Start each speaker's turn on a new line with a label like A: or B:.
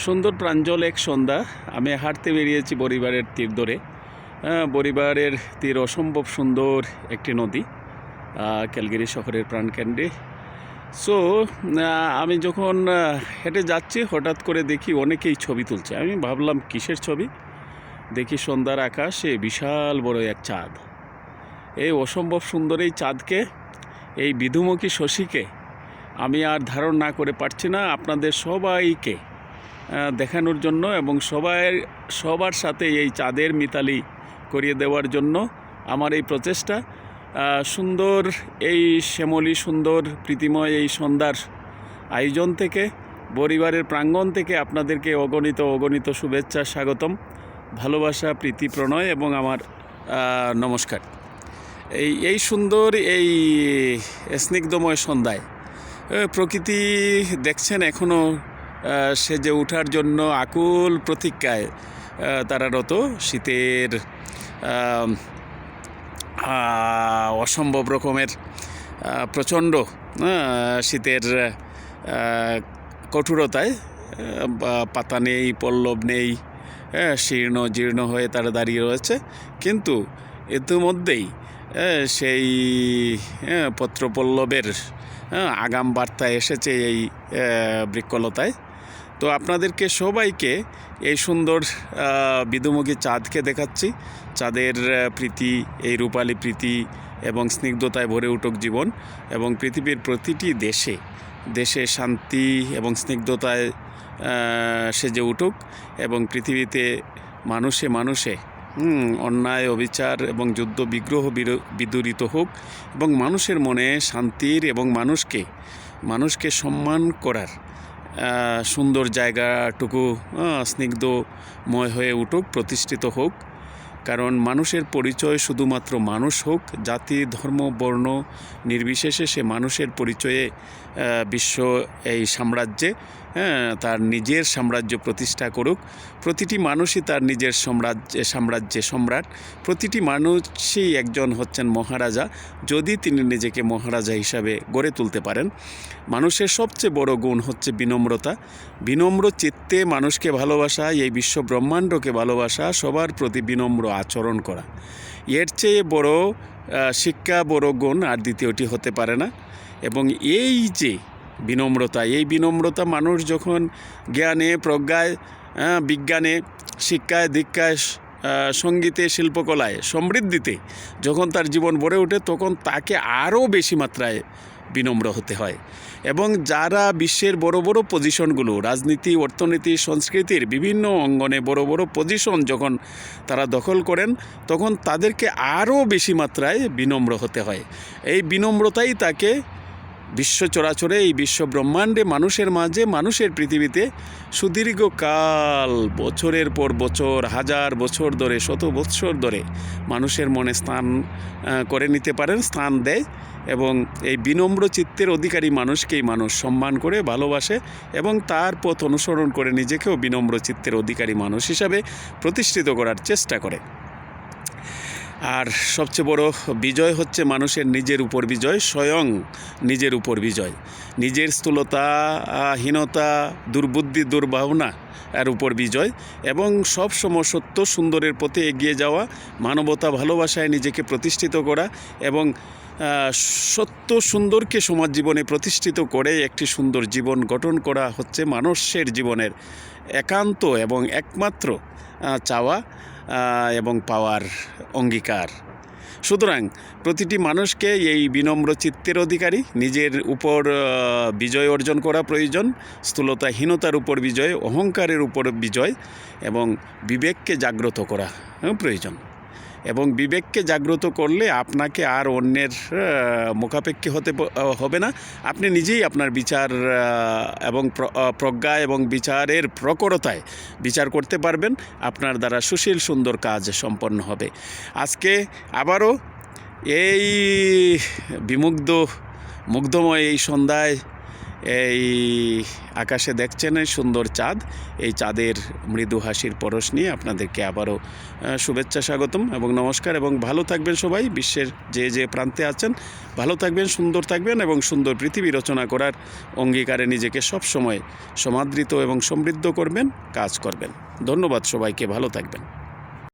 A: সুন্দর প্রাঞ্জল এক সন্ধ্যা। আমি হাঁটতে বেরিয়েছি পরিবারের তীর ধরে। পরিবারের তীর অসম্ভব সুন্দর একটি নদী ক্যালগেরি শহরের প্রাণকেন্দ্রে সো আমি যখন হেঁটে যাচ্ছি, হঠাৎ করে দেখি অনেকেই ছবি তুলছে। আমি ভাবলাম, কিসের ছবি? দেখি সন্ধ্যার আকাশে বিশাল বড় এক চাঁদ। এই অসম্ভব সুন্দর এই চাঁদকে, এই বিধুমুখী শশীকে আমি আর ধারণ না করে পারছি না। আপনাদের সবাইকে দেখানোর জন্য এবং সবাই, সবার সাথে এই চাঁদের মিতালি করিয়ে দেওয়ার জন্য আমার এই প্রচেষ্টা। সুন্দর এই শ্যামলী, সুন্দর প্রীতিময় এই সন্ধ্যার আয়োজন থেকে, পরিবারের প্রাঙ্গণ থেকে আপনাদেরকে অগণিত অগণিত শুভেচ্ছা, স্বাগতম, ভালোবাসা, প্রীতি, প্রণয় এবং আমার নমস্কার। এই এই সুন্দর এই স্নিগ্ধময় সন্ধ্যায় প্রকৃতি দেখছেন এখনও সেজে ওঠার জন্য আকুল প্রতীক্ষায় তারা রত শীতের অসম্ভব রকমের প্রচণ্ড শীতের কঠোরতায় পাতা নেই পল্লব নেই হ্যাঁ শীর্ণ জীর্ণ হয়ে তারা দাঁড়িয়ে রয়েছে। কিন্তু ইতিমধ্যেই সেই হ্যাঁ, পত্রপল্লবের আগাম বার্তা এসেছে এই বৃক্ষলতায়। তো আপনাদেরকে সবাইকে এই সুন্দর আহ, বিধুমুখী চাঁদকে দেখাচ্ছি। চাঁদের প্রীতি এই রূপালী প্রীতি এবং স্নিগ্ধতায় ভরে উঠুক জীবন এবং পৃথিবীর প্রতিটি দেশে দেশে শান্তি এবং স্নিগ্ধতায় সেজে উঠুক এবং পৃথিবীতে মানুষে মানুষে অন্যায় অবিচার এবং যুদ্ধ বিগ্রহ বিদূরিত হোক এবং মানুষের মনে শান্তির এবং মানুষকে মানুষকে সম্মান করার সুন্দর জায়গাটুকু স্নিগ্ধময় হয়ে উঠুক, প্রতিষ্ঠিত হোক। কারণ মানুষের পরিচয় শুধুমাত্র মানুষ হোক, জাতি, ধর্ম, বর্ণ, নির্বিশেষে সে মানুষের পরিচয়ে বিশ্ব এই সাম্রাজ্যে হ্যাঁ, তার নিজের সাম্রাজ্য প্রতিষ্ঠা করুক। প্রতিটি মানুষই তার নিজের সাম্রাজ্যে সাম্রাজ্যে সম্রাট। প্রতিটি মানুষই একজন হচ্ছেন মহারাজা যদি তিনি নিজেকে মহারাজা হিসাবে গড়ে তুলতে পারেন। মানুষের সবচেয়ে বড় গুণ হচ্ছে বিনম্রতা। বিনম্র চিত্তে মানুষকে ভালোবাসা এই বিশ্ব ব্রহ্মাণ্ডকে ভালোবাসা সবার প্রতি বিনম্র আচরণ করা। এর চেয়ে বড় শিক্ষা বড় গুণ আর দ্বিতীয়টি হতে পারে না। এবং এই যে বিনম্রতা। এই বিনম্রতা মানুষ যখন জ্ঞানে, প্রজ্ঞায় বিজ্ঞানে, শিক্ষায়, দীক্ষায় সঙ্গীতে, শিল্পকলায় সমৃদ্ধিতে যখন তার জীবন ভরে ওঠে, তখন তাকে আরও বেশি মাত্রায় বিনম্র হতে হয়। এবং যারা বিশ্বের বড় বড় পজিশনগুলো রাজনীতি, অর্থনীতি, সংস্কৃতির বিভিন্ন অঙ্গনে বড় বড় পজিশন যখন তারা দখল করেন, তখন তাদেরকে আরও বেশি মাত্রায় বিনম্র হতে হয়। এই বিনম্রতাই তাকে বিশ্ব চরাচরে এই বিশ্ব ব্রহ্মাণ্ডে মানুষের মাঝে, মানুষের পৃথিবীতে সুদীর্ঘকাল, বছরের পর বছর, হাজার বছর ধরে, শত বৎসর ধরে মানুষের মনে স্থান করে নিতে পারেন, স্থান দেয় এবং এই বিনম্র চিত্তের অধিকারী মানুষকেই মানুষ সম্মান করে, ভালোবাসে এবং তার পথ অনুসরণ করে নিজেকেও বিনম্র চিত্তের অধিকারী মানুষ হিসাবে প্রতিষ্ঠিত করার চেষ্টা করে। আর সবচেয়ে বড় বিজয় হচ্ছে মানুষের নিজের উপর বিজয়, স্বয়ং নিজের উপর বিজয়। নিজের স্থূলতা হীনতা দুর্বুদ্ধি, দুর্ভাবনা, এর উপর বিজয় এবং সব সময় সত্য সুন্দরের পথে এগিয়ে যাওয়া, মানবতা ভালোবাসায় নিজেকে প্রতিষ্ঠিত করা এবং সত্য সুন্দরকে সমাজ জীবনে প্রতিষ্ঠিত করে একটি সুন্দর জীবন গঠন করা হচ্ছে মানুষের জীবনের একান্ত এবং একমাত্র চাওয়া। এবং পাওয়ার অঙ্গীকার। সুতরাং প্রতিটি মানুষকে এই বিনম্র চিত্তের অধিকারী নিজের উপর বিজয় অর্জন করা প্রয়োজন স্থূলতাহীনতার উপর বিজয় অহংকারের উপর বিজয় এবং বিবেককে জাগ্রত করা হ্যাঁ, প্রয়োজন। এবং বিবেককে জাগ্রত করলে আপনাকে আর অন্যের মুখাপেক্ষী হতে হবে না। আপনি নিজেই আপনার বিচার এবং প্র- প্রজ্ঞা এবং বিচারের প্রকরতায় বিচার করতে পারবেন। আপনার দ্বারা সুশীল, সুন্দর কাজ সম্পন্ন হবে। আজকে আবারও এই বিমুগ্ধ, মুগ্ধময় এই সন্ধ্যায় এই আকাশে দেখছেন এই সুন্দর চাঁদ। এই চাঁদের মৃদু হাসির পরশ নিয়ে আপনাদেরকে আবারও শুভেচ্ছা স্বাগতম এবং নমস্কার এবং ভালো থাকবেন সবাই, বিশ্বের যে যে প্রান্তে আছেন। ভালো থাকবেন, সুন্দর থাকবেন এবং সুন্দর পৃথিবী রচনা করার অঙ্গীকারে নিজেকে সবসময় সমাদৃত এবং সমৃদ্ধ করবেন, কাজ করবেন। ধন্যবাদ সবাইকে, ভালো থাকবেন।